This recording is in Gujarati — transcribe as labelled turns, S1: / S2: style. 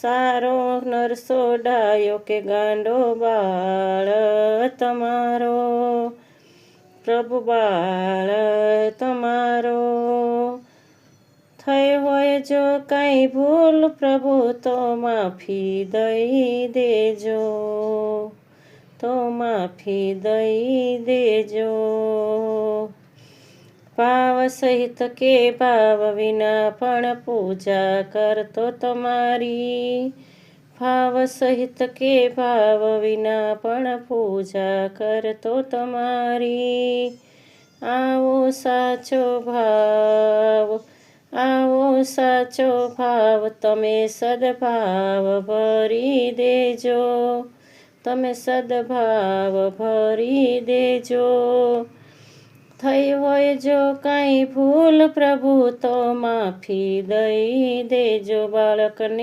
S1: સારો નરસો ડાયો કે ગાંડો બાળ તમારો. પ્રભુ બાળ તમારો. થઈ હોય જો કાંઈ ભૂલ, પ્રભુ તો માફી દઈ દેજો. તો માફી દઈ દેજો. ભાવ સહિત કે ભાવ વિના પણ પૂજા કરતો તમારી. ભાવ સહિત કે ભાવ વિના પણ પૂજા કરતો તમારી. આવો સાચો ભાવ, આવો સાચો ભાવ તમે સદભાવ ભરી દેજો. તમે સદભાવ ભરી દેજો. થઈ હોય જો કાંઈ ભૂલ પ્રભુ તો માફી દઈ દેજો બાળકને.